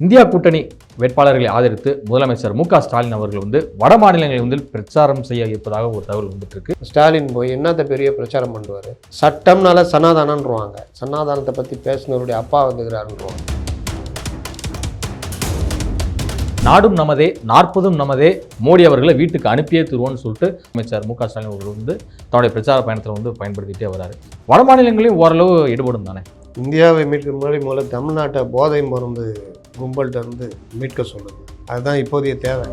India கூட்டணி வேட்பாளர்களை ஆதரித்து முதலமைச்சர் மு ஸ்டாலின் அவர்கள் வந்து வட மாநிலங்களில் வந்து பிரச்சாரம் செய்ய இருப்பதாக ஒரு தகவல் வந்துட்டு இருக்கு ஸ்டாலின் போய் என்னத்த பெரிய பிரச்சாரம் பண்ணுவார்? சட்டம்னால சனாதானன்றுவாங்க சனாதானத்தை பற்றி பேசினவருடைய அப்பா வந்துக்கிறாருன்றுவாங்க. நாடும் நமதே நாற்பதும் நமதே மோடி அவர்களை வீட்டுக்கு அனுப்பியே தருவோம்னு சொல்லிட்டு அமைச்சர் மு ஸ்டாலின் அவர்கள் வந்து தன்னுடைய பிரச்சார பயணத்தில் வந்து பயன்படுத்திட்டே வராரு. வட மாநிலங்களையும் ஓரளவு ஈடுபடும் தானே? இந்தியாவை மீட்கிற முன்னாடி முதல்ல தமிழ்நாட்டை போதை மருந்து கும்பல்கிட்ட இருந்து மீட்க சொல்லுது அதுதான் இப்போதைய தேவை.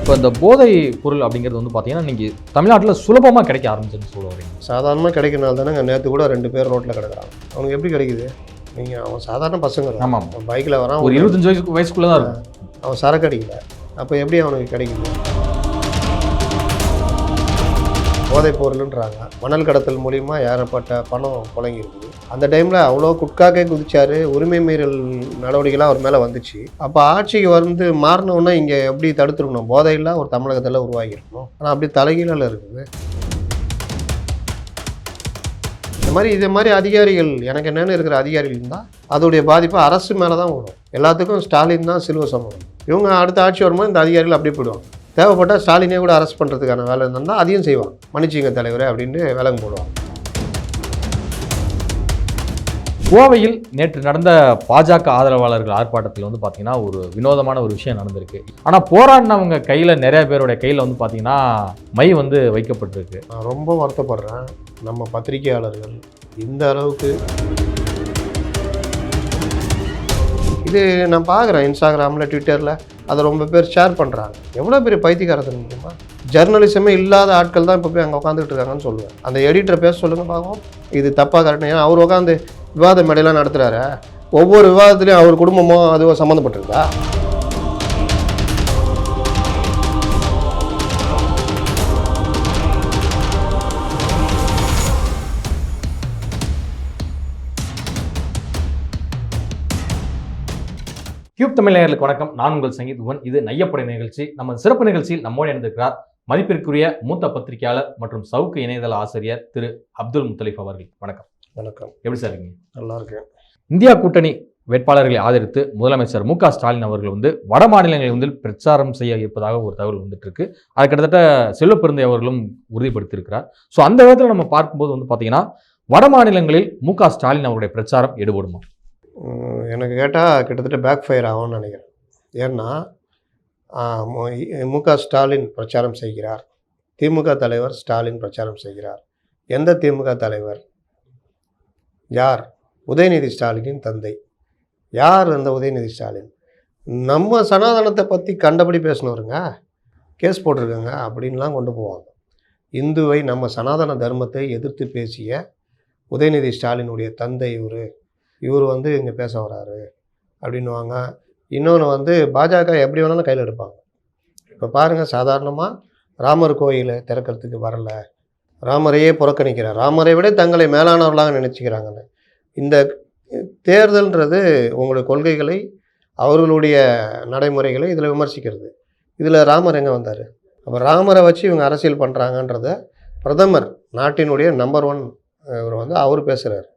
இப்போ இந்த போதை பொருள் அப்படிங்கிறது வந்து பார்த்தீங்கன்னா நீங்கள் தமிழ்நாட்டில் சுலபமாக கிடைக்க ஆரம்பிச்சுன்னு சொல்ல வரீங்க. சாதாரணமாக கிடைக்கிறனால தானே நேற்று கூட ரெண்டு பேர் ரோட்டில் கிடக்குறாங்க. அவனுக்கு எப்படி கிடைக்குது? நீங்கள் அவன் சாதாரண பசங்க. ஆமாம். பைக்கில் வரான் ஒரு இருபத்தஞ்சு வயசு வயசுக்குள்ளே தான் இருக்கும். அவன் சரக்கு அடிக்கல. அப்போ எப்படி அவனுக்கு கிடைக்குது? போதைப் பொருள்ன்றாங்க. மணல் கடத்தல் மூலிமா ஏறப்பட்ட பணம் புழங்கி இருக்குது அந்த டைமில் அவ்வளோ குட்காக்கே குதிச்சாரு. உரிமை மீறல் நடவடிக்கைலாம் அவர் மேலே வந்துச்சு. அப்போ ஆட்சிக்கு வந்து மாறினோன்னா இங்கே எப்படி தடுத்துருக்கணும் போதையெல்லாம் ஒரு தமிழகத்தில் உருவாகியிருக்கணும். ஆனால் அப்படி தலைகீழில் இருக்குது. இந்த மாதிரி இதே மாதிரி அதிகாரிகள் எனக்கு என்னென்னு இருக்கிற அதிகாரிகள் இருந்தால் அதோடைய பாதிப்பு அரசு மேலே தான் வரும் எல்லாத்துக்கும் ஸ்டாலின் தான் சிலுவ சமூகம். இவங்க அடுத்த ஆட்சி வரும்போது இந்த அதிகாரிகள் அப்படியே போயிடுவாங்க. தேவைப்பட்டால் ஸ்டாலினே கூட அரெஸ்ட் பண்ணுறதுக்கான வேலை இருந்தால் அதையும் செய்வாங்க. மன்னிச்சிங்க தலைவரே அப்படின்னு விலங்கு போடுவாங்க. கோவையில் நேற்று நடந்த பாஜக ஆதரவாளர்கள் ஆர்ப்பாட்டத்தில் வந்து பார்த்தீங்கன்னா ஒரு வினோதமான ஒரு விஷயம் நடந்திருக்கு. ஆனால் போராடினவங்க கையில் நிறைய பேருடைய கையில் வந்து பார்த்தீங்கன்னா மை வந்து வைக்கப்பட்டிருக்கு. நான் ரொம்ப வருத்தப்படுறேன். நம்ம பத்திரிகையாளர்கள் இந்த அளவுக்கு இது நான் பார்க்குறேன் இன்ஸ்டாகிராமில் ட்விட்டரில். அதை ரொம்ப பேர் ஷேர் பண்ணுறாங்க எவ்வளோ பெரிய பைத்தியக்காரத்தனம் தெரியுமா? ஜெர்னலிசமே இல்லாத ஆட்கள் தான் இப்போ போய் அங்கே உட்காந்துட்டு இருக்காங்கன்னு சொல்லுவேன். அந்த எடிட்டரை பேச சொல்லுங்கள் பார்க்கும் இது தப்பாக கரெக்டாக ஏன்னா அவர் உட்காந்து விவாத மேடையெல்லாம் நடத்துகிறாரு ஒவ்வொரு விவாதத்துலேயும் அவர் குடும்பமோ அதுவோ சம்மந்தப்பட்டிருக்கா? கியூப் தமிழ் நேயர்களுக்கு வணக்கம். நான் உங்கள் சங்கீத் உவன் இது நையப்படை நிகழ்ச்சி. நம்ம சிறப்பு நிகழ்ச்சியில் நம்மோடு இணைந்திருக்கிறார் மதிப்பிற்குரிய மூத்த பத்திரிகையாளர் மற்றும் சவுக்கு இணையதள ஆசிரியர் திரு அப்துல் முத்தலீஃப் அவர்கள். வணக்கம். வணக்கம். எப்படி சார் இருக்கீங்க? நல்லா இருக்கேன் இந்தியா கூட்டணி வேட்பாளர்களை ஆதரித்து முதலமைச்சர் மு க ஸ்டாலின் அவர்கள் வந்து வட மாநிலங்களில் வந்து பிரச்சாரம் செய்ய இருப்பதாக ஒரு தகவல் வந்துட்டு இருக்கு அது கிட்டத்தட்ட செல்வப்பெருந்தை அவர்களும் உறுதிப்படுத்தியிருக்கிறார். ஸோ அந்த விதத்தில் நம்ம பார்க்கும்போது வந்து பார்த்தீங்கன்னா வட மாநிலங்களில் மு க ஸ்டாலின் அவருடைய பிரச்சாரம் ஈடுபடுமா எனக்கு கேட்டால் கிட்டத்தட்ட பேக் ஃபயர் ஆகும்னு நினைக்கிறேன். ஏன்னா மு- மு க ஸ்டாலின் பிரச்சாரம் செய்கிறார். திமுக தலைவர் ஸ்டாலின் பிரச்சாரம் செய்கிறார். எந்த திமுக தலைவர்? யார்? உதயநிதி ஸ்டாலினின் தந்தை. யார் அந்த உதயநிதி ஸ்டாலின்? நம்ம சனாதனத்தை பற்றி கண்டபடி பேசினவருங்க. கேஸ் போட்டிருக்காங்க அப்படின்லாம் கொண்டு போவாங்க. இந்துவை நம்ம சனாதன தர்மத்தை எதிர்த்து பேசிய உதயநிதி ஸ்டாலினுடைய தந்தை இவர். இவர் வந்து இங்கே பேச வராரு அப்படின்னுவாங்க. இன்னொன்று வந்து பாஜக எப்படி வேணாலும் கையில் எடுப்பாங்க. இப்போ பாருங்கள் சாதாரணமாக ராமர் கோயிலை திறக்கிறதுக்கு வரல. ராமரையே புறக்கணிக்கிறார். ராமரை விட தங்களை மேலானவர்களாக நினச்சிக்கிறாங்கன்னு. இந்த தேர்தல்ன்றது உங்களுடைய கொள்கைகளை அவர்களுடைய நடைமுறைகளை இதில் விமர்சிக்கிறது. இதில் ராமர் எங்கே வந்தார்? அப்போ ராமரை வச்சு இவங்க அரசியல் பண்ணுறாங்கன்றத பிரதமர் நாட்டினுடைய நம்பர் ஒன் இவர் வந்து அவர் பேசுகிறார்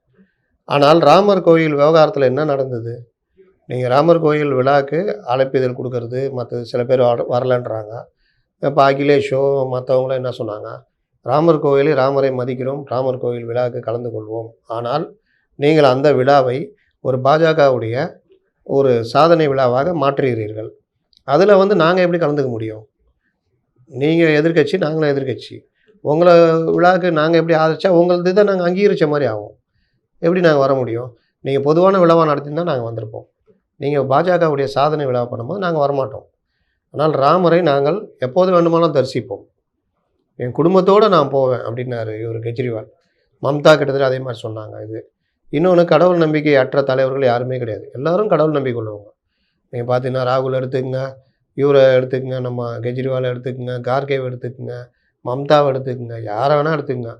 ஆனால் ராமர் கோயில் விவகாரத்தில் என்ன நடந்தது? நீங்கள் ராமர் கோயில் விழாக்கு அழைப்பிதழ் கொடுக்கறது மற்ற சில பேர் வர- வரலன்றாங்க. இப்போ அகிலேஷோ மற்றவங்களும் என்ன சொன்னாங்க? ராமர் கோயிலை ராமரை மதிக்கிறோம் ராமர் கோயில் விழாவுக்கு கலந்து கொள்வோம். ஆனால் நீங்கள் அந்த விழாவை ஒரு பாஜகவுடைய ஒரு சாதனை விழாவாக மாற்றுகிறீர்கள். அதில் வந்து நாங்கள் எப்படி கலந்துக்க முடியும்? நீங்கள் எதிர்க்கட்சி நாங்களும் எதிர்க்கட்சி. உங்களை விழாவுக்கு நாங்கள் எப்படி ஆதரிச்சா உங்களது இதை நாங்கள் அங்கீகரித்த மாதிரி ஆகும். எப்படி நாங்கள் வர முடியும்? நீங்கள் பொதுவான விழாவாக நடத்தினா நாங்கள் வந்திருப்போம். நீங்கள் பாஜகவுடைய சாதனை விழா பண்ணும்போது நாங்கள் வரமாட்டோம். ஆனால் ராமரை நாங்கள் எப்போது வேண்டுமானாலும் தரிசிப்போம். என் குடும்பத்தோடு நான் போவேன் அப்படின்னாரு இவர் கெஜ்ரிவால். மம்தா கிட்டத்தட்ட அதே மாதிரி சொன்னாங்க இது. இன்னொன்று கடவுள் நம்பிக்கை அற்ற தலைவர்கள் யாருமே கிடையாது. எல்லாரும் கடவுள் நம்பிக்கை உள்ளவங்க. நீங்கள் பார்த்தீங்கன்னா ராகுல் எடுத்துக்கங்க இவரை எடுத்துக்கங்க நம்ம கெஜ்ரிவாலை எடுத்துக்கங்க கார்கேவை எடுத்துக்கங்க மம்தாவை எடுத்துக்கங்க யாரை வேணால் எடுத்துக்கங்க.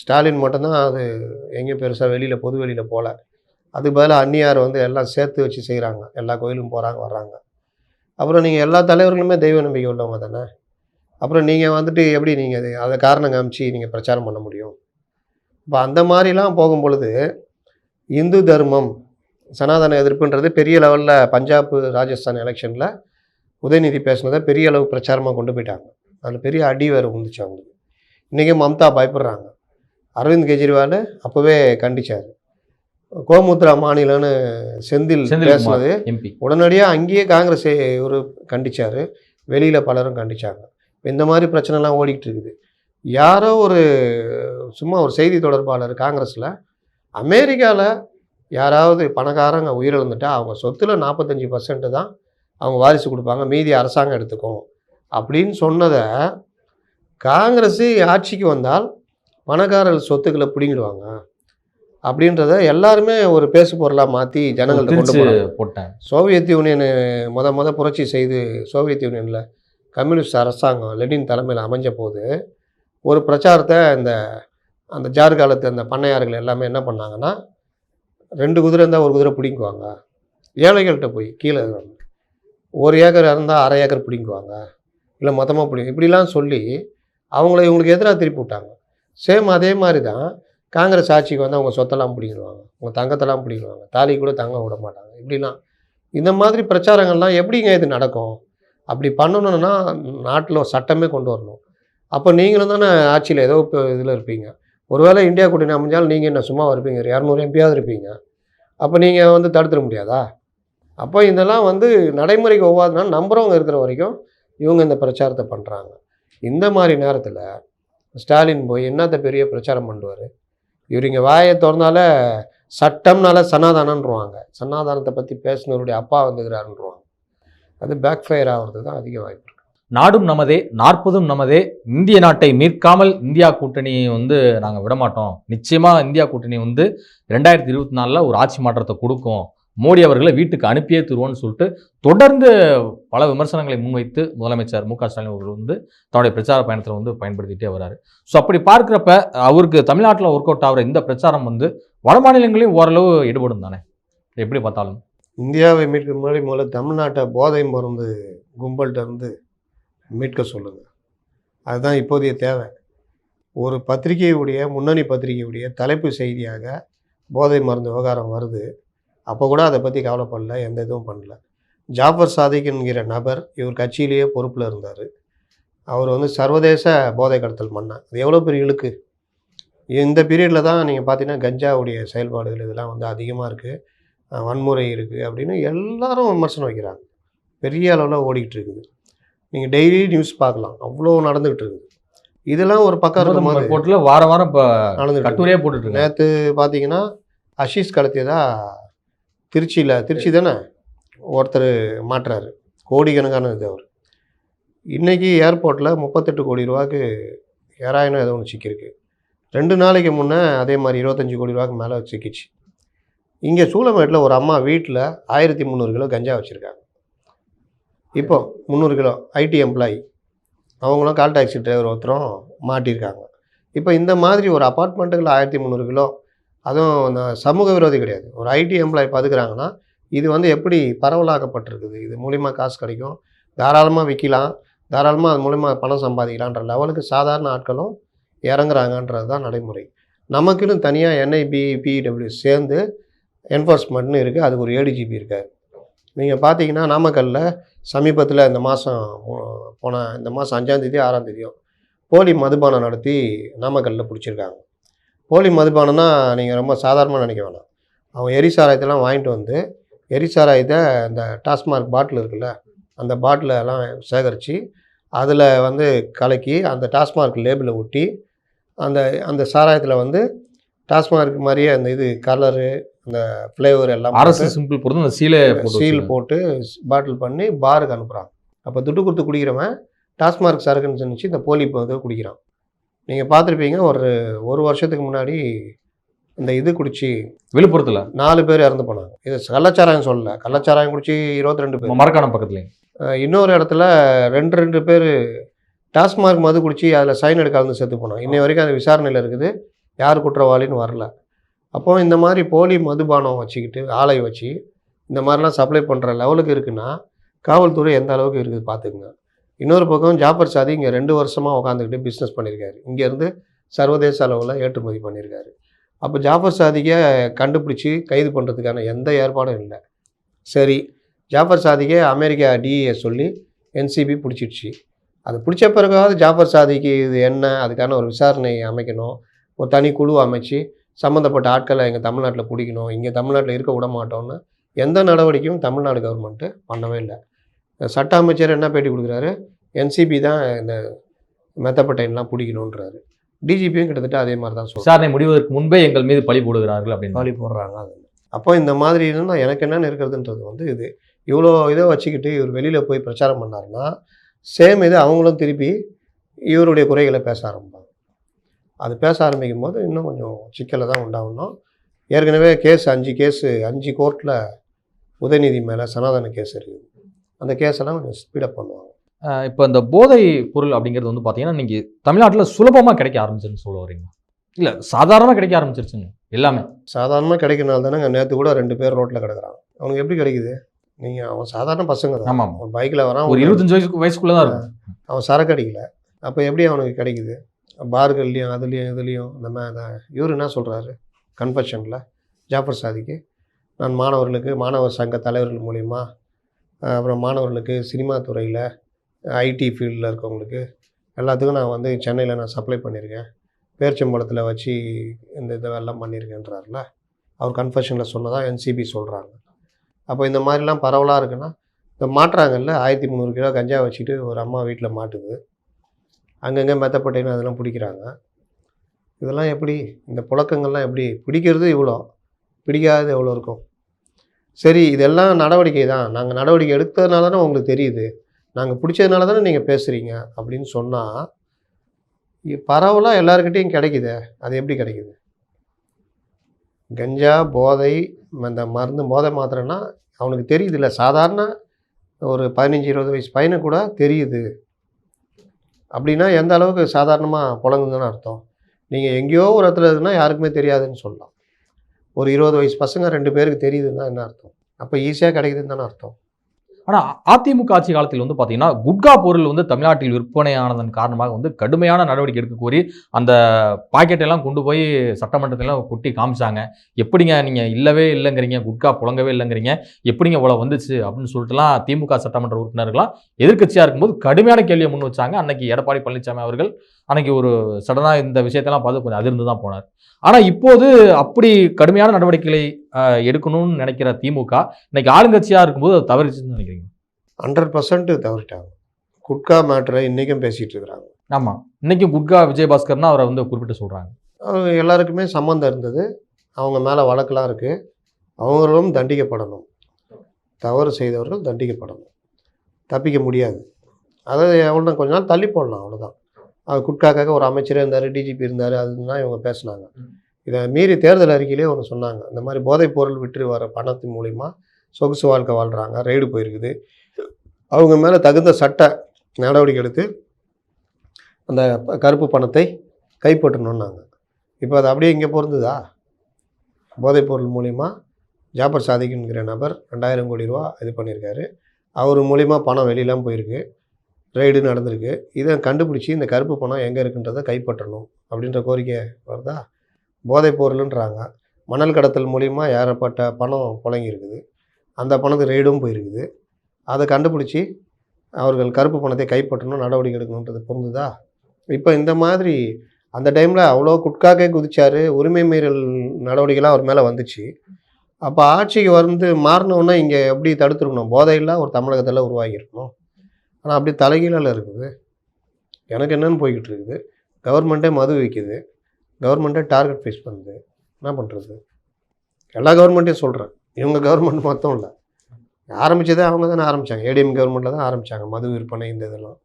ஸ்டாலின் மட்டும்தான் அது எங்கேயும் பெருசாக வெளியில் பொது வெளியில் போகல அதுக்கு பதிலாக அந்நியார் வந்து எல்லாம் சேர்த்து வச்சு செய்கிறாங்க எல்லா கோயிலும் போகிறாங்க வர்றாங்க. அப்புறம் நீங்கள் எல்லா தலைவர்களுமே தெய்வ நம்பிக்கை உள்ளவங்க தானே? அப்புறம் நீங்கள் வந்துட்டு எப்படி நீங்கள் அதை காரணம் காமிச்சு நீங்கள் பிரச்சாரம் பண்ண முடியும்? இப்போ அந்த மாதிரிலாம் போகும் பொழுது இந்து தர்மம் சனாதன எதிர்ப்புன்றது பெரிய லெவலில் பஞ்சாப் ராஜஸ்தான் எலெக்ஷனில் உதயநிதி பேசினதை பெரிய அளவு பிரச்சாரமாக கொண்டு போயிட்டாங்க. அதில் பெரிய அடி வேறு வந்துச்சு அவங்களுக்கு. இன்றைக்கி மம்தா பயப்படுறாங்க. அரவிந்த் கெஜ்ரிவால் அப்போவே கண்டிச்சார். கோமுத்ரா மாநிலம்னு செந்தில் பேசுனது உடனடியாக அங்கேயே காங்கிரஸ் ஒரு கண்டிச்சார். வெளியில் பலரும் கண்டிச்சாங்க. இந்த மாதிரி பிரச்சனைலாம் ஓடிக்கிட்டு இருக்குது யாரோ ஒரு சும்மா ஒரு செய்தி தொடர்பாளர் காங்கிரஸில் அமெரிக்காவில் யாராவது பணக்காரங்க உயிரிழந்துட்டா அவங்க சொத்தில் நாற்பத்தஞ்சு பர்சன்ட் தான் அவங்க வாரிசு கொடுப்பாங்க மீதி அரசாங்கம் எடுத்துக்கும். அப்படின்னு சொன்னதை காங்கிரஸ் ஆட்சிக்கு வந்தால் பணக்காரர்கள் சொத்துக்களை பிடிங்கிடுவாங்க. அப்படின்றத எல்லாருமே ஒரு பேசு பொருளாக மாற்றி ஜனங்கள்ட்ட கொண்டு போட்டேன் சோவியத் யூனியன் முத முத புரட்சி செய்து சோவியத் யூனியனில் கம்யூனிஸ்ட் அரசாங்கம் லெனின் தலைமையில் அமைஞ்ச போது ஒரு பிரச்சாரத்தை இந்த அந்த ஜார் காலத்து அந்த பண்ணையார்கள் எல்லாமே என்ன பண்ணாங்கன்னா ரெண்டு குதிரை இருந்தால் ஒரு குதிரை பிடிங்குவாங்க ஏழைகள்கிட்ட போய் கீழே ஒரு ஏக்கர் இருந்தால் அரை ஏக்கர் பிடிங்குவாங்க இல்லை மொத்தமாக பிடிக்கும் இப்படிலாம் சொல்லி அவங்கள இவங்களுக்கு எதிராக திருப்பி விட்டாங்க. சேம் அதே மாதிரி தான் காங்கிரஸ் ஆட்சிக்கு வந்து அவங்க சொத்தெல்லாம் பிடிங்கிடுவாங்க. அவங்க தங்கத்தெல்லாம் பிடிங்கிடுவாங்க. தாலி கூட தங்க விட மாட்டாங்க. இப்படிலாம். இந்த மாதிரி பிரச்சாரங்கள்லாம் எப்படிங்க இது நடக்கும்? அப்படி பண்ணணும்னா நாட்டில் ஒரு சட்டமே கொண்டு வரணும். அப்போ நீங்களும் தானே ஆட்சியில் ஏதோ இப்போ இதில் இருப்பீங்க. ஒருவேளை இந்தியா கூட்டணி அமைஞ்சாலும் நீங்கள் என்ன சும்மா இருப்பீங்க? இரநூறு எம்பியாவது இருப்பீங்க. அப்போ நீங்கள் வந்து தடுத்துட முடியாதா? அப்போ இதெல்லாம் வந்து நடைமுறைக்கு ஒவ்வாதுனால நம்புகிறவங்க இருக்கிற வரைக்கும் இவங்க இந்த பிரச்சாரத்தை பண்ணுறாங்க இந்த மாதிரி நேரத்தில் ஸ்டாலின் போய் என்னத்த பெரிய பிரச்சாரம் பண்ணுவார்? இவர் இங்கே வாயை திறந்தால சட்டம்னால சனாதானன்றுவாங்க சனாதானத்தை பற்றி பேசினவருடைய அப்பா வந்துக்கிறாருன்றுவாங்க அது பேக் ஃபயர் ஆகிறது தான் அதிக வாய்ப்பு நாடும் நமதே நாற்பதும் நமதே. இந்திய நாட்டை மீட்காமல் இந்தியா கூட்டணியை வந்து நாங்கள் விடமாட்டோம். நிச்சயமாக இந்தியா கூட்டணி வந்து ரெண்டாயிரத்தி இருபத்தி நாலில் ஒரு ஆட்சி மாற்றத்தை கொடுக்கும். மோடி அவர்களை வீட்டுக்கு அனுப்பியே தருவோம்னு சொல்லிட்டு தொடர்ந்து பல விமர்சனங்களை முன்வைத்து முதலமைச்சர் மு க ஸ்டாலின் அவர்கள் வந்து தன்னுடைய பிரச்சார பயணத்தில் வந்து பயன்படுத்திட்டே வராரு. ஸோ அப்படி பார்க்குறப்ப அவருக்கு தமிழ்நாட்டில் ஒர்க் அவுட் ஆகிற இந்த பிரச்சாரம் வந்து வட மாநிலங்களையும் ஓரளவு ஈடுபடும் தானே எப்படி பார்த்தாலும். இந்தியாவை மீட்க முன்னாடி முதல்ல தமிழ்நாட்டை போதை மருந்து கும்பல்கிட்ட இருந்து மீட்க சொல்லுங்கள் அதுதான் இப்போதைய தேவை. ஒரு பத்திரிகையுடைய முன்னணி பத்திரிகையுடைய தலைப்பு செய்தியாக போதை மருந்து விவகாரம் வருது. அப்போ கூட அதை பற்றி கவலைப்படல எந்த இதுவும் பண்ணல. ஜாஃபர் சாதிக் என்கிற நபர் இவர் கட்சியிலேயே பொறுப்பில் இருந்தார். அவர் வந்து சர்வதேச போதை கடத்தல் மன்னா அது எவ்வளோ பெரிய இழுக்கு? இந்த பீரியடில் தான் நீங்கள் பார்த்தீங்கன்னா கஞ்சாவுடைய செயல்பாடுகள் இதெல்லாம் வந்து அதிகமாக இருக்குது வன்முறை இருக்குது அப்படின்னு எல்லாரும் விமர்சனம் வைக்கிறாங்க. பெரிய அளவில் ஓடிக்கிட்டு இருக்குது. நீங்கள் டெய்லி நியூஸ் பார்க்கலாம். அவ்வளோ நடந்துகிட்டு இருக்குது. இதெல்லாம் ஒரு பக்கம் இருக்கும்போது ரிப்போர்ட்டில் வார வாரம் இப்போ இருக்கு. கட்டுரையே போட்டுட்டு நேற்று பார்த்தீங்கன்னா அஷீஷ் கடத்தியதா திருச்சியில் திருச்சி தானே? ஒருத்தர் மாட்டுறாரு. கோடிக்கணக்கான இது அவர். இன்றைக்கி ஏர்போர்ட்டில் முப்பத்தெட்டு கோடி ரூபாய்க்கு ஏராயிரம் ஏதோ ஒன்று சிக்கியிருக்கு. ரெண்டு நாளைக்கு முன்னே அதே மாதிரி இருபத்தஞ்சி கோடி ரூபாய்க்கு மேலே சிக்கிச்சு. இங்கே சூளமேட்டில் ஒரு அம்மா வீட்டில் ஆயிரத்தி முந்நூறு கிலோ கஞ்சா வச்சுருக்காங்க. இப்போ முந்நூறு கிலோ ஐடி எம்ப்ளாயி அவங்களும் கால் டாக்ஸி டிரைவர் ஒருத்தரும் மாட்டியிருக்காங்க. இப்போ இந்த மாதிரி ஒரு அப்பார்ட்மெண்ட்டுகளில் ஆயிரத்தி முந்நூறு கிலோ அதுவும் அந்த சமூக விரோதி கிடையாது. ஒரு ஐடி எம்ப்ளாயி பதுக்குறாங்கன்னா இது வந்து எப்படி பரவலாக்கப்பட்டிருக்குது? இது மூலிமா காசு கிடைக்கும். தாராளமாக விற்கலாம் தாராளமாக அது மூலிமா பணம் சம்பாதிக்கலான்ற லெவலுக்கு சாதாரண ஆட்களும் இறங்குறாங்கன்றது தான் நடைமுறை. நமக்குன்னு தனியாக என்ஐபி பிடபிள்யூ சேர்ந்து என்ஃபோர்ஸ்மெண்ட்னு இருக்குது அதுக்கு ஒரு ஏடிஜிபி இருக்கார். நீங்கள் பார்த்தீங்கன்னா நாமக்கல்லில் சமீபத்தில் இந்த மாதம் போன இந்த மாதம் அஞ்சாந்தேதி ஆறாம் போலி மதுபானம் நடத்தி நாமக்கல்லில் பிடிச்சிருக்காங்க. போலி மதுபானம்னா நீங்கள் ரொம்ப சாதாரணமாக நினைக்க வேணாம். அவங்க எரிசாராயத்தெல்லாம் வாங்கிட்டு வந்து எரிசாராயத்தை அந்த டாஸ்மார்க் பாட்டில் இருக்குல்ல அந்த பாட்டிலெல்லாம் சேகரித்து அதில் வந்து கலக்கி அந்த டாஸ்மார்க் லேபிளை ஒட்டி அந்த அந்த சாராயத்தில் வந்து டாஸ்மார்க் மாதிரியே அந்த இது கலரு அந்த ஃப்ளேவர் எல்லாம் அரசு சிம்பிள் பொறுத்து அந்த சீலை சீல். போட்டு பாட்டில் பண்ணி பாருக்கு அனுப்புகிறாங்க அப்போ துட்டு கொடுத்து குடிக்கிறவன் டாஸ்மார்க் சரக்குன்னு நினச்சி இந்த போலி இதை குடிக்கிறான். நீங்கள் பார்த்துருப்பீங்க ஒரு ஒரு வருஷத்துக்கு முன்னாடி இந்த இது குடிச்சு விழுப்புரத்துல? நாலு பேர் இறந்து போனாங்க. இது கள்ளச்சாராயம் சொல்லல. கள்ளச்சாராயம் குடிச்சு இருபத்தி ரெண்டு பேர் மரக்காணம் பக்கத்துலயும் இன்னொரு இடத்துல ரெண்டு ரெண்டு பேர் டாஸ்மார்க் மது குடிச்சு அதில் சைன் கலந்து செத்து போனாங்க. இன்னை வரைக்கும் அது விசாரணையில் இருக்குது. யார் குற்றவாளின்னு வரல. அப்போ இந்த மாதிரி போலி மதுபானம் வச்சுக்கிட்டு ஆலை வச்சு இந்த மாதிரிலாம் சப்ளை பண்ணுற லெவலுக்கு இருக்குன்னா காவல்துறை எந்த அளவுக்கு இருக்குது பார்த்துக்குங்க. இன்னொரு பக்கம் ஜாஃபர் சாதி இங்கே ரெண்டு வருஷமாக உட்காந்துக்கிட்டு பிஸ்னஸ் பண்ணியிருக்காரு இங்கேருந்து சர்வதேச அளவில் ஏற்றுமதி பண்ணியிருக்காரு அப்போ ஜாஃபர் சாதிக்கை கண்டுபிடிச்சி கைது பண்ணுறதுக்கான எந்த ஏற்பாடும் இல்லை. சரி ஜாஃபர் சாதிக்கே அமெரிக்கா டிஏ சொல்லி என்சிபி பிடிச்சிடுச்சு. அது பிடிச்ச பிறகாவது ஜாஃபர் சாதிக்கு இது என்ன அதுக்கான ஒரு விசாரணை அமைக்கணும். ஒரு தனி குழு அமைச்சு சம்மந்தப்பட்ட ஆட்களை எங்கள் தமிழ்நாட்டில் பிடிக்கணும். இங்கே தமிழ்நாட்டில் இருக்க விட மாட்டோம்னு எந்த நடவடிக்கையும் தமிழ்நாடு கவர்மெண்ட்டு பண்ணவே இல்லை. சட்ட அமைச்சர் என்ன பேட்டி கொடுக்குறாரு? என்சிபி தான் இந்த மெத்தப்பட்டைன்லாம் பிடிக்கணுன்றாரு டிஜிபியும் கிட்டத்தட்ட அதே மாதிரி தான் விசாரணை முடிவதற்கு முன்பே எங்கள் மீது பழி போடுகிறார்கள் அப்படின்னு. காலி போடுறாங்க அது. அப்போ இந்த மாதிரி இருந்தா எனக்கு என்னென்னு இருக்கிறதுன்றது வந்து இது. இவ்வளோ இதை வச்சுக்கிட்டு இவர் வெளியில் போய் பிரச்சாரம் பண்ணாருன்னா சேம் இது அவங்களும் திருப்பி இவருடைய குறைகளை பேச ஆரம்பிப்பாங்க. அது பேச ஆரம்பிக்கும் போது இன்னும் கொஞ்சம் சிக்கலை தான் உண்டாகணும். ஏற்கனவே கேஸ் அஞ்சு கேஸு அஞ்சு கோர்ட்டில் உதயநிதி மேலே சனாதன கேஸ் இருக்குது. அந்த கேஸெல்லாம் கொஞ்சம் ஸ்பீடப் பண்ணுவாங்க. இப்போ இந்த போதை பொருள் அப்படிங்கிறது வந்து பார்த்தீங்கன்னா நீங்கள் தமிழ்நாட்டில் சுலபமாக கிடைக்க ஆரம்பிச்சிருன்னு சொல்ல வரீங்களா? இல்லை சாதாரணமாக கிடைக்க ஆரம்பிச்சிருச்சுங்க எல்லாமே. சாதாரணமாக கிடைக்கிறனால தானே நேற்று கூட ரெண்டு பேர் ரோட்டில் கிடக்குறாங்க அவனுக்கு எப்படி கிடைக்குது? நீங்கள் அவன் சாதாரண பசங்க தான். ஆமாம் பைக்கில் வரான் ஒரு இருபத்தஞ்சு வயசு வயசுக்குள்ளே தான் இருக்கும். அவன் சரக்கு அடிக்கல. அப்போ எப்படி அவனுக்கு கிடைக்குது? பார்கள்லையும் அதுலேயும் இதுலேயும் நம்ம மாதிரி இவர் என்ன சொல்கிறாரு கன்ஃபெஷனில் ஜாஃபர் சாதிக்கு நான் மாணவர்களுக்கு மாணவர் சங்க தலைவர்கள் மூலிமா அப்புறம் மாணவர்களுக்கு சினிமா துறையில் ஐடி ஃபீல்டில் இருக்கவங்களுக்கு எல்லாத்துக்கும் நான் வந்து சென்னையில் நான் சப்ளை பண்ணியிருக்கேன். பேர்ச்சம்பளத்தில் வச்சு இந்த இதெல்லாம் பண்ணியிருக்கேன்றார்ல. அவர் கன்ஃபெஷனில் சொன்னதான் என்சிபி சொல்கிறாங்க அப்போ இந்த மாதிரிலாம் பரவலாக இருக்குன்னா இந்த மாட்டுறாங்கல்ல ஆயிரத்தி முந்நூறு கிலோ கஞ்சா வச்சுட்டு ஒரு அம்மா வீட்டில் மாட்டுது. அங்கங்கே மெத்தப்பட்டைன்னு அதெல்லாம் பிடிக்கிறாங்க. இதெல்லாம் எப்படி இந்த புழக்கங்கள்லாம் எப்படி பிடிக்கிறது இவ்வளோ பிடிக்காதது எவ்வளோ இருக்கும்? சரி இதெல்லாம் நடவடிக்கை தான். நாங்கள் நடவடிக்கை எடுத்ததுனால தானே உங்களுக்கு தெரியுது. நாங்கள் பிடிச்சதுனால தானே நீங்கள் பேசுகிறீங்க அப்படின்னு சொன்னால் பரவலாக எல்லாருக்கிட்டேயும் கிடைக்குதே. அது எப்படி கிடைக்குது? கஞ்சா போதை இந்த மருந்து போதை மாத்திரைன்னா அவனுக்கு தெரியுது இல்லை சாதாரண ஒரு பதினஞ்சு இருபது வயசு பையனுக்கு கூட தெரியுது. அப்படின்னா எந்த அளவுக்கு சாதாரணமாக புழங்குதுன்னு அர்த்தம். நீங்கள் எங்கேயோ ஒரு இடத்துல இருக்குன்னா யாருக்குமே தெரியாதுன்னு சொல்லலாம். ஒரு இருபது வயசு பசங்க ரெண்டு பேருக்கு தெரியுதுன்னா என்ன அர்த்தம்? அப்போ ஈஸியாக கிடைக்குதுன்னு தானே அர்த்தம். ஆனால் அதிமுக ஆட்சி காலத்தில் வந்து பார்த்தீங்கன்னா குட்கா பொருள் வந்து தமிழ்நாட்டில் விற்பனையானதன் காரணமாக வந்து கடுமையான நடவடிக்கை எடுக்க கோரி அந்த பாக்கெட்டெல்லாம் கொண்டு போய் சட்டமன்றத்திலாம் கொட்டி காமிச்சாங்க. எப்படிங்க நீங்கள் இல்லவே இல்லைங்கிறீங்க குட்கா புழங்கவே இல்லைங்கிறீங்க எப்படிங்க இவ்வளோ வந்துச்சு அப்படின்னு சொல்லிட்டுலாம் திமுக சட்டமன்ற உறுப்பினர்கள்லாம் எதிர்க்கட்சியாக இருக்கும்போது கடுமையான கேள்வியை முன் வச்சாங்க. அன்னைக்கு எடப்பாடி பழனிசாமி அவர்கள் அன்னைக்கு ஒரு சடனாக இந்த விஷயத்தெல்லாம் பார்த்து கொஞ்சம் அதிர்ந்து தான் போனார். ஆனால் இப்போது அப்படி கடுமையான நடவடிக்கைகளை எடுக்கணும்னு நினைக்கிற திமுக இன்னைக்கு ஆளுங்கட்சியாக இருக்கும்போது அது தவறிச்சுன்னு நினைக்கிறீங்க? Hundred percent தவறிட்டாங்க. குட்கா மேட்டரை இன்றைக்கும் பேசிகிட்டு இருக்கிறாங்க. ஆமாம் இன்னைக்கும் குட்கா விஜயபாஸ்கர்னு அவரை வந்து குறிப்பிட்டு சொல்கிறாங்க அவங்க எல்லாருக்குமே சம்மந்தம் இருந்தது. அவங்க மேலே வழக்கெல்லாம் இருக்குது அவங்களும் தண்டிக்கப்படணும். தவறு செய்தவர்கள் தண்டிக்கப்படணும். தப்பிக்க முடியாது. அதாவது எவ்வளோ கொஞ்ச நாள் தள்ளி போடலாம் அவ்வளோதான் அது குட்காக்காக ஒரு அமைச்சரே இருந்தார் டிஜிபி இருந்தார் அதுதான் இவங்க பேசுனாங்க. இதை மீறி தேர்தல் அறிக்கையிலே ஒன்று சொன்னாங்க. இந்த மாதிரி போதைப் பொருள் விற்று வர பணத்தின் மூலிமா சொகுசு வாழ்க்கை வாழ்கிறாங்க ரெய்டு போயிருக்குது. அவங்க மேலே தகுந்த சட்ட நடவடிக்கை எடுத்து அந்த கருப்பு பணத்தை கைப்பற்றணுன்னாங்க இப்போ அது அப்படியே இங்கே பொருந்துதா? போதைப் பொருள் மூலிமா ஜாபர் சாதிக்குங்கிற நபர் ரெண்டாயிரம் கோடி ரூபா இது பண்ணியிருக்காரு அவர் மூலிமா பணம் வெளியெல்லாம் போயிருக்கு. ரைடு நடந்திருக்கு. இதை கண்டுபிடிச்சி இந்த கருப்பு பணம் எங்கே இருக்குன்றதை கைப்பற்றணும் அப்படின்ற கோரிக்கை வருதா? போதைப் பொருளுன்றாங்க. மணல் கடத்தல் மூலிமா ஏறப்பட்ட பணம் புழங்கியிருக்குது. அந்த பணத்து ரெய்டும் போயிருக்குது. அதை கண்டுபிடிச்சி அவர்கள் கருப்பு பணத்தை கைப்பற்றணும் நடவடிக்கை எடுக்கணுன்றது பொருந்துதா இப்போ இந்த மாதிரி அந்த டைமில் அவ்வளோ குட்காக்கே குதிச்சார். உரிமை மீறல் நடவடிக்கைலாம் அவர் மேலே வந்துச்சு. அப்போ ஆட்சிக்கு வந்து மாறினோன்னா இங்கே எப்படி தடுத்துருக்கணும்? போதையில்லா ஒரு தமிழகத்தில் உருவாகியிருக்கணும்? ஆனால் அப்படி தலைகீழால் இருக்குது. எனக்கு என்னென்னு போய்கிட்டு இருக்குது. கவர்மெண்ட்டே மது விற்கிது கவர்மெண்ட்டே டார்கெட் ஃபேஸ் பண்ணுது. என்ன பண்ணுறது எல்லா கவர்மெண்ட்டையும் சொல்கிறேன் இவங்க கவர்மெண்ட் மொத்தம் இல்லை. ஆரம்பித்ததே அவங்க தானே ஆரம்பித்தாங்க ஏடிஎம் கவர்மெண்ட்டில் தான் ஆரம்பித்தாங்க மது விற்பனை இந்த இதெல்லாம்.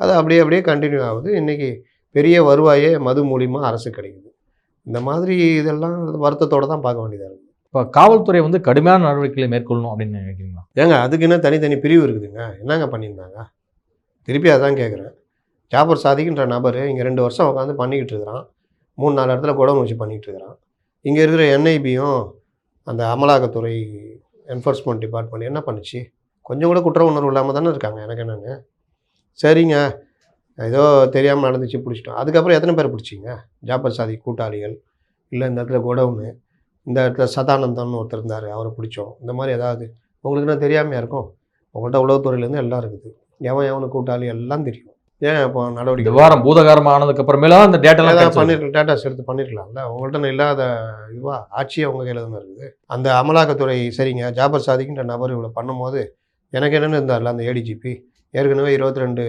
அது அப்படியே அப்படியே கண்டினியூ ஆகுது. இன்றைக்கி பெரிய வருவாயே மது மூலிமா அரசு கிடைக்குது. இந்த மாதிரி இதெல்லாம் வருத்தத்தோடு தான் பார்க்க வேண்டியதாக இருக்குது இப்போ காவல்துறை வந்து கடுமையான நடவடிக்கைகளை மேற்கொள்ளணும் அப்படின்னு நினைக்கிறீங்களா? ஏங்க அதுக்கு என்ன தனித்தனி பிரிவு இருக்குதுங்க. என்னங்க பண்ணியிருந்தாங்க? திருப்பி அதான் கேட்குறேன் ஜாபர் சாதிக்குன்ற நபர் இங்கே ரெண்டு வருஷம் உட்காந்து பண்ணிக்கிட்டு இருக்கிறான். மூணு நாலு இடத்துல குடம் வச்சு பண்ணிக்கிட்டு இருக்கிறான். இங்கே இருக்கிற என்ஐபியும் அந்த அமலாக்கத்துறை என்ஃபோர்ஸ்மெண்ட் டிபார்ட்மெண்ட் என்ன பண்ணுச்சு? கொஞ்சம் கூட குற்ற உணர்வு இல்லாமல் தானே இருக்காங்க. எனக்கு என்னென்னு? சரிங்க. ஏதோ தெரியாமல் நடந்துச்சு பிடிச்சிட்டோம். அதுக்கப்புறம் எத்தனை பேர் பிடிச்சிங்க? ஜாபர் சாதி கூட்டாளிகள் இல்லை இந்த இடத்துல குடவுன்னு. இந்த இடத்துல சதானந்தம்னு ஒருத்தர் இருந்தார் அவரை பிடிச்சோம். இந்த மாதிரி ஏதாவது உங்களுக்கு என்ன தெரியாமையா இருக்கும்? உங்கள்கிட்ட உளவுத்துறையிலேருந்து எல்லாம் இருக்குது. எவன் எவனு கூட்டாளி எல்லாம் தெரியும். ஏன் இப்போ நடவடிக்கை விவகாரம் பூதகாரம் ஆனதுக்கு அப்புறமேல அந்த ஏதாவது கிடைச்சிருக்கு. பண்ணிருக்கலாம் டேட்டாஸ் எடுத்து பண்ணிருக்கலாம்ல. உங்கள்கிட்ட இல்லாத இதுவா? ஆட்சியே உங்கள் கையில் தானே இருக்குது. அந்த அமலாக்கத்துறை சரிங்க ஜாபர் சாதிக்கின்ற நபர் இவ்வளோ பண்ணும்போது எனக்கு என்னென்னு இருந்தார்ல அந்த ஏடிஜிபி ஏற்கனவே இருபத்தி ரெண்டு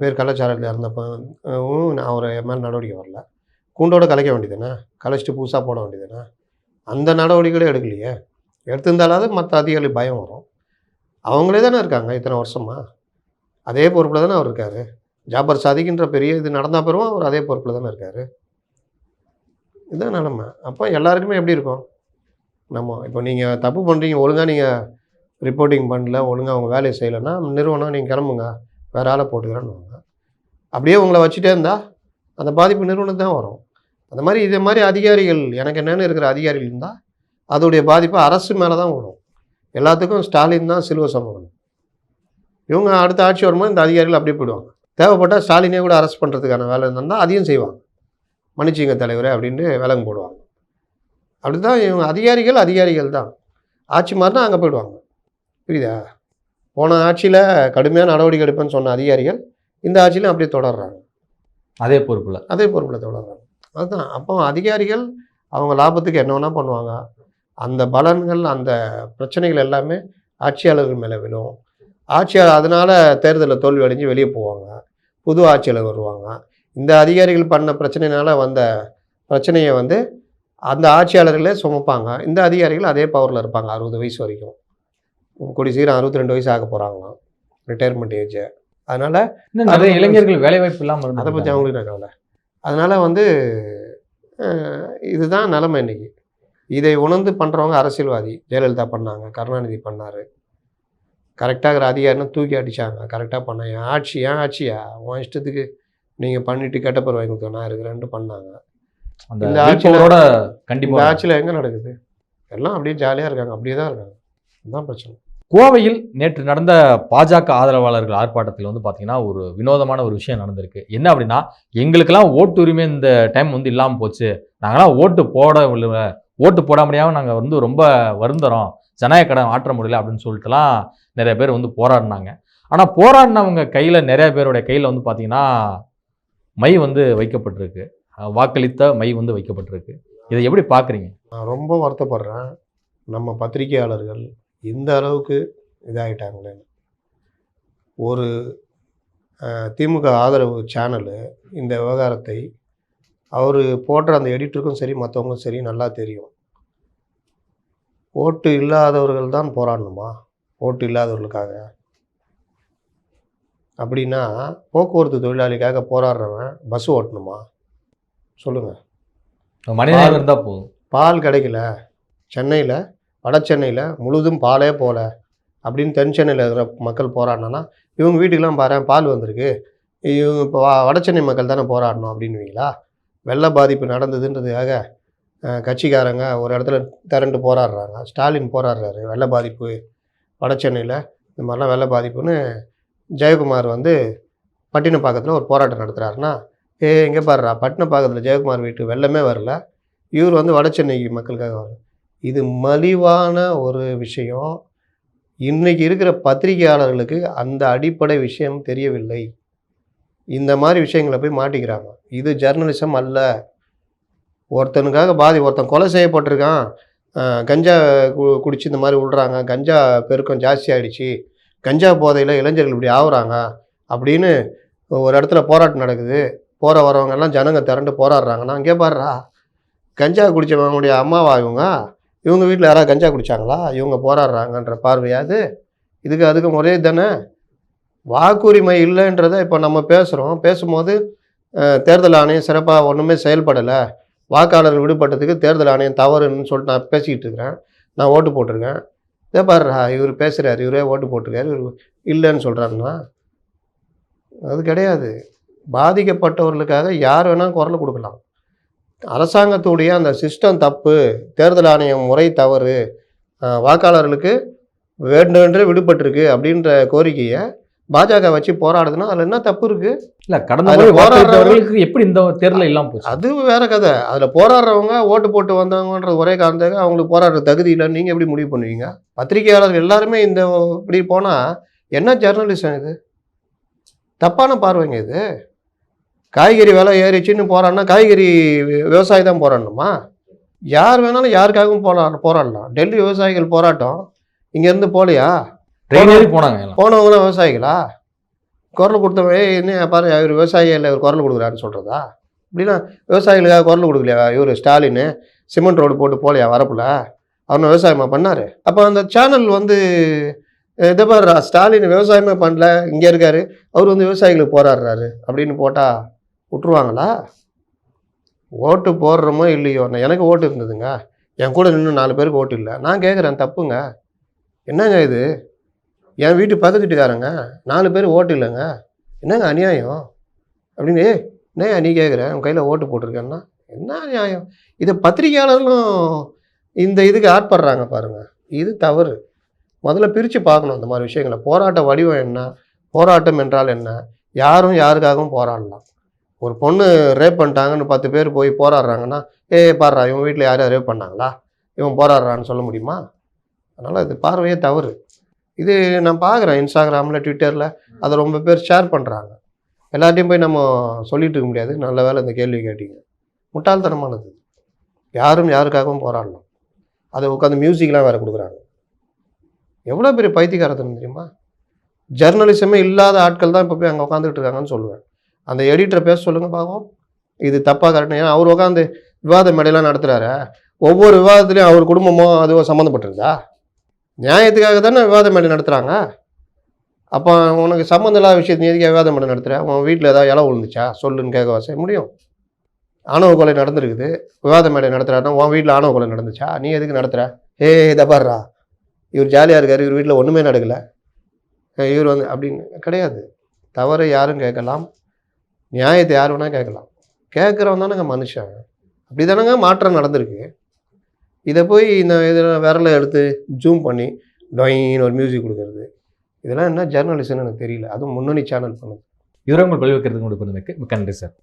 பேர் கள்ளச்சாரத்தில் இறந்தப்போ அஹ், நான் அவர் மேலே நடவடிக்கை வரல. கூண்டோட கலைக்க வேண்டியதுண்ணா கலைச்சிட்டு புதுசாக போட வேண்டியதுண்ணா அந்த நடவடிக்கைகளே எடுக்கலையே. எடுத்திருந்தாலாவது மற்ற அதிகாரிகளுக்கு பயம் வரும். அவங்களே தானே இருக்காங்க இத்தனை வருஷமா? அதே பொறுப்பில் தானே அவர் இருக்கார். ஜாபர் சாதிக்கின்ற பெரிய இது நடந்த பிறகும் அவர் அதே பொறுப்பில் தானே இருக்கார். இதுதான் நிலமை. அப்போ எல்லாருக்குமே எப்படி இருக்கும்? நம்ம இப்போ நீங்கள் தப்பு பண்ணுறீங்க ஒழுங்காக நீங்கள் ரிப்போர்ட்டிங் பண்ணல ஒழுங்காக அவங்க வேலையை செய்யலைன்னா நிறுவனம் நீங்கள் கிளம்புங்க வேறு ஆளை போட்டுக்கிறேன்னு அப்படியே உங்களை வச்சுட்டே இருந்தால் அந்த பாதிப்பு நிறுவனம் தான் வரும். அந்த மாதிரி இதே மாதிரி அதிகாரிகள் எனக்கு என்னென்னு இருக்கிற அதிகாரிகள் இருந்தால் அதோடைய பாதிப்பு அரசு மேலே தான் விடும் எல்லாத்துக்கும் ஸ்டாலின் தான் சிலுவை சமூகம் இவங்க அடுத்த ஆட்சி வரும்போது இந்த அதிகாரிகள் அப்படியே போயிடுவாங்க. தேவைப்பட்டால் ஸ்டாலினே கூட அரெஸ்ட் பண்ணுறதுக்கான வேலை இருந்தால் அதையும் செய்வாங்க. மன்னிச்சிங்க தலைவரே அப்படின்ட்டு விலங்கு போடுவாங்க. அப்படி தான் இவங்க அதிகாரிகள் அதிகாரிகள் தான். ஆட்சி மாறினா அங்கே போயிடுவாங்க. புரியுதா? போன ஆட்சியில் கடுமையான நடவடிக்கை எடுப்பேன்னு சொன்ன அதிகாரிகள் இந்த ஆட்சியிலும் அப்படியே தொடர்றாங்க. அதே பொறுப்புல. அதே பொறுப்பில் தொடர்றாங்க. அதுதான். அப்போ அதிகாரிகள் அவங்க லாபத்துக்கு என்ன வேணால் பண்ணுவாங்க. அந்த பலன்கள் அந்த பிரச்சனைகள் எல்லாமே ஆட்சியாளர்கள் மேலே விழும். ஆட்சியாளர் அதனால் தேர்தலில் தோல்வி அடைஞ்சு வெளியே போவாங்க. புது ஆட்சியாளர் வருவாங்க. இந்த அதிகாரிகள் பண்ண பிரச்சனைனால வந்த பிரச்சனையை வந்து அந்த ஆட்சியாளர்களே சுமப்பாங்க. இந்த அதிகாரிகள் அதே பவரில் இருப்பாங்க அறுபது வயசு வரைக்கும். கூடி சீக்கிரம் அறுபத்தி ரெண்டு வயசு ஆக போகிறாங்களாம் ரிட்டையர்மெண்ட் ஏஜ் அதனால் நிறைய இளைஞர்கள் வேலை வாய்ப்பு இல்லாம அதை பற்றி அவங்களுக்கு நான் கவலை. அதனால் வந்து இதுதான் நிலைமை இன்னைக்கு. இதை உணர்ந்து பண்ணுறவங்க அரசியல்வாதி ஜெயலலிதா பண்ணாங்க கருணாநிதி பண்ணார். கரெக்டாகிற அதிகாரினா தூக்கி அடித்தாங்க கரெக்டாக பண்ண என் ஆட்சி ஏன் ஆட்சியா? உன் இஷ்டத்துக்கு நீங்கள் பண்ணிட்டு கெட்ட பேர் வாங்கி கொடுத்தோம் நான் இருக்கிறேன்ட்டு பண்ணாங்க. இந்த ஆட்சியில- விழிப்புணர்வோட இந்த கண்டிப்பா ஆட்சியில் எங்கே நடக்குது? எல்லாம் அப்படியே ஜாலியாக இருக்காங்க அப்படியே தான் இருக்காங்க. இதுதான் பிரச்சனை. கோவையில் நேற்று நடந்த பாஜக ஆதரவாளர்கள் ஆர்ப்பாட்டத்தில் வந்து பார்த்தீங்கன்னா ஒரு வினோதமான ஒரு விஷயம் நடந்திருக்கு. என்ன அப்படின்னா எங்களுக்கெல்லாம் ஓட்டு உரிமை இந்த டைம் வந்து இல்லாமல் போச்சு. நாங்களாம் ஓட்டு போட ஓட்டு போட முடியாமல் நாங்கள் வந்து ரொம்ப வருந்துறோம் ஜனநாயக கடன் ஆற்ற முடியல அப்படின்னு சொல்லிட்டுலாம் நிறைய பேர் வந்து போராடினாங்க. ஆனால் போராடினவங்க கையில் நிறைய பேருடைய கையில் வந்து பார்த்தீங்கன்னா மை வந்து வைக்கப்பட்டிருக்கு. வாக்களித்த மை வந்து வைக்கப்பட்டிருக்கு. இதை எப்படி பார்க்குறீங்க நான் ரொம்ப வருத்தப்படுறேன். நம்ம பத்திரிகையாளர்கள் இந்த அளவுக்கு இதாகிட்டாங்களே ஒரு திமுக ஆதரவு சேனலு இந்த விவகாரத்தை அவர் போடுற அந்த எடிட்டருக்கும் சரி மற்றவங்களும் சரி நல்லா தெரியும். ஓட்டு இல்லாதவர்கள் தான் போராடணுமா? ஓட்டு இல்லாதவர்களுக்காக. அப்படின்னா போக்குவரத்து தொழிலாளிக்காக போராடுறவன் பஸ் ஓட்டணுமா? சொல்லுங்கள் மனிதன் இருந்தால் போதும். பால் கிடைக்கல. சென்னையில் வட சென்னையில் முழுதும் பாலே போகல அப்படின்னு தென் சென்னையில் இருக்கிற மக்கள் போராடினா இவங்க வீட்டுக்கெல்லாம் பாரு பால் வந்திருக்கு. இவங்க இப்போ வடச்சென்னை வட சென்னை மக்கள் தானே போராடணும் அப்படின்னுவீங்களா? வெள்ள பாதிப்பு நடந்ததுன்றதுக்காக கட்சிக்காரங்க ஒரு இடத்துல திரண்டு போராடுறாங்க. ஸ்டாலின் போராடுறாரு வெள்ள பாதிப்பு வட சென்னையில் இந்த மாதிரிலாம் வெள்ள பாதிப்புன்னு ஜெயக்குமார் வந்து பட்டினப்பாக்கத்தில் ஒரு போராட்டம் நடத்துகிறாருன்னா ஏ எங்கே பாருடா பட்டினப்பாக்கத்தில் ஜெயக்குமார் வீட்டு வெள்ளமே வரல. இவர் வந்து வட சென்னை மக்களுக்காக வரும் இது மலிவான ஒரு விஷயம். இன்றைக்கி இருக்கிற பத்திரிகையாளர்களுக்கு அந்த அடிப்படை விஷயம் தெரியவில்லை. இந்த மாதிரி விஷயங்களை போய் மாட்டிக்கிறாங்க. இது ஜர்னலிசம் அல்ல. ஒருத்தனுக்காக பாதி ஒருத்தன் கொலை செய்யப்பட்டிருக்கான். கஞ்சா கு குடிச்சு இந்த மாதிரி விடுறாங்க கஞ்சா பெருக்கம் ஜாஸ்தி ஆயிடுச்சு. கஞ்சா போதையில் இளைஞர்கள் இப்படி ஆகுறாங்க அப்படின்னு ஒரு இடத்துல போராட்டம் நடக்குது. போகிற வரவங்கெல்லாம் ஜனங்க திரண்டு போராடுறாங்கன்னா அங்கே பாடுறா கஞ்சா குடித்தவங்களுடைய அம்மாவா இவங்க? இவங்க வீட்டில் யாராவது கஞ்சா குடிச்சாங்களா? இவங்க போராடுறாங்கன்ற பார்வையாது. இதுக்கு அதுக்கு முறையே தானே வாக்குரிமை இல்லைன்றதை இப்போ நம்ம பேசுகிறோம் பேசும்போது தேர்தல் ஆணையம் சிறப்பாக ஒன்றுமே செயல்படலை. வாக்காளர்கள் விடுபட்டதுக்கு தேர்தல் ஆணையம் தவறுன்னு சொல்லிட்டு நான் பேசிக்கிட்டு இருக்கிறேன். நான் ஓட்டு போட்டிருக்கேன். இதே பாருடா இவர் பேசுகிறார் இவரே ஓட்டு போட்டிருக்காரு இவர் இல்லைன்னு சொல்கிறாருன்னா அது கிடையாது. பாதிக்கப்பட்டவர்களுக்காக யார் வேணால் குரல் கொடுக்கலாம். அரசாங்கத்துடைய அந்த சிஸ்டம் தப்பு தேர்தல் ஆணையம் முறை தவறு வாக்காளர்களுக்கு வேண்டுமென்றே விடுபட்டிருக்கு அப்படின்ற கோரிக்கையை பாஜக வச்சு போராடுதுன்னா அதில் என்ன தப்பு இருக்கு? இல்ல கடந்த அதுல முறை போராடுறவங்க- வாக்களித்தவர்களுக்கு எப்படி இந்த தேர்தல் இல்லாம போச்சு? அது வேற கதை. அதில் போராடுறவங்க ஓட்டு போட்டு வந்தவங்கன்ற ஒரே காரணத்துக்கு அவங்களுக்கு போராடுற தகுதி இல்லைன்னு நீங்கள் எப்படி முடிவு பண்ணுவீங்க? பத்திரிகையாளர்கள் எல்லாருமே இந்த இப்படி போனால் என்ன ஜெர்னலிசம் இது? தப்பான பார்வைங்க இது. காய்கறி விலை ஏறிச்சுன்னு போராடினா காய்கறி விவசாயி தான் போராடணுமா? யார் வேணாலும் யாருக்காகவும் போரா போராடலாம். டெல்லி விவசாயிகள் போராட்டம். இங்கேருந்து போகலையா ட்ரெயின் போனாங்க போனவங்களாம் விவசாயிகளா? குரல் கொடுத்தவன் "ஏய், என்ன பாரு இவர் விவசாயி இல்லை இவர் குரல் கொடுக்குறாருன்னு சொல்கிறதா இப்படின்னா விவசாயிகளுக்காக குரல் கொடுக்கலையா? இவர் ஸ்டாலின் சிமெண்ட் ரோடு போட்டு போலையா வரப்புல? அவர் விவசாயமா பண்ணார்? அப்போ அந்த சேனல் வந்து இதை பாரு ஸ்டாலின் விவசாயமே பண்ணல இங்கே இருக்காரு அவர் வந்து விவசாயிகளுக்கு போராடுறாரு அப்படின்னு போட்டால் விட்ருவாங்களா ஓட்டு போடுறோமோ இல்லையோ? நான் எனக்கு ஓட்டு இருந்ததுங்க. என் கூட நின்று நாலு பேருக்கு ஓட்டு இல்லை. நான் கேட்குறேன் தப்புங்க. என்னங்க இது? என் வீட்டு பக்கத்து வீட்டுக்காரங்க நாலு பேர் ஓட்டு இல்லைங்க. என்னங்க அநியாயம்? அப்படின்னு ஏ என்னையா நீ கேட்குற உன் கையில் ஓட்டு போட்டிருக்கேன்னா என்ன நியாயம் இதை பத்திரிகையாளர்களும் இந்த இதுக்கு ஆட்படுறாங்க பாருங்க. இது தவறு. முதல்ல பிரித்து பார்க்கணும் இந்த மாதிரி விஷயங்களை. போராட்ட வடிவம் என்ன? போராட்டம் என்றால் என்ன? யாரும் யாருக்காகவும் போராடலாம். ஒரு பொண்ணு ரேப் பண்ணிட்டாங்கன்னு பத்து பேர் போய் போராடுறாங்கன்னா ஏ பாடுறா இவன் வீட்டில் யாரும் ரேப் பண்ணாங்களா? இவன் போராடுறான்னு சொல்ல முடியுமா? அதனால் இது பார்வையே தவறு. இது நான் பார்க்குறேன் இன்ஸ்டாகிராமில் ட்விட்டரில் அதை ரொம்ப பேர் ஷேர் பண்ணுறாங்க எல்லாத்தையும் போய் நம்ம சொல்லிட்டு இருக்க முடியாது. நல்ல வேலை இந்த கேள்வி கேட்டீங்க. முட்டாள்தனமானது. யாரும் யாருக்காகவும் போராடலாம் அதை உட்காந்து மியூசிக்லாம் வேறு கொடுக்குறாங்க. எவ்வளோ பெரிய பைத்தியக்காரத்தனம் தெரியுமா? ஜெர்னலிசமே இல்லாத ஆட்கள் தான் இப்போ போய் அங்கே உட்காந்துட்டு இருக்காங்கன்னு சொல்லுவேன். அந்த எடிட்டரை பேச சொல்லுங்கள் பார்ப்போம் இது தப்பாக கரெக்டாக ஏன்னா அவர் உட்காந்து விவாத மேடையெல்லாம் நடத்துகிறாரு ஒவ்வொரு விவாதத்துலேயும் அவர் குடும்பமோ அதுவோ சம்மந்தப்பட்டிருந்தா நியாயத்துக்காக தானே விவாத மேடை நடத்துகிறாங்க அப்போ உனக்கு சம்மந்தம் இல்லாத விஷயத்தை நீ எதுக்கு விவாதம் மேடை நடத்துகிற உன் வீட்டில் ஏதாவது இலை விழுந்துச்சா? சொல்லுன்னு கேட்க வசதி முடியும். ஆணவ கொலை நடந்திருக்குது. விவாத மேடை நடத்துகிறாருன்னா உன் வீட்டில் ஆணவ கொலை நடந்துச்சா? நீ எதுக்கு நடத்துகிற ஏ தபார்ரா இவர் ஜாலியாக இருக்கார் இவர் வீட்டில் ஒன்றுமே நடக்கலை. இவர் வந்து அப்படின்னு கிடையாது. தவறு யாரும் கேட்கலாம். நியாயத்தை யார் வேணால் கேட்கலாம். கேட்குறவன் தானேங்க மனுஷன். அப்படி தானேங்க மாற்றம் நடந்திருக்கு. இதை போய் இந்த இதில் விரலை எடுத்து ஜூம் பண்ணி டொயின்னு ஒரு மியூசிக் கொடுக்கறது. இதெல்லாம் என்ன ஜேர்னலிசம்னு எனக்கு தெரியல. அதுவும் முன்னணி சேனல் பண்ணுது. விவரங்கள் பல்வேறு பண்ணுறதுக்கு நன்றி சார்.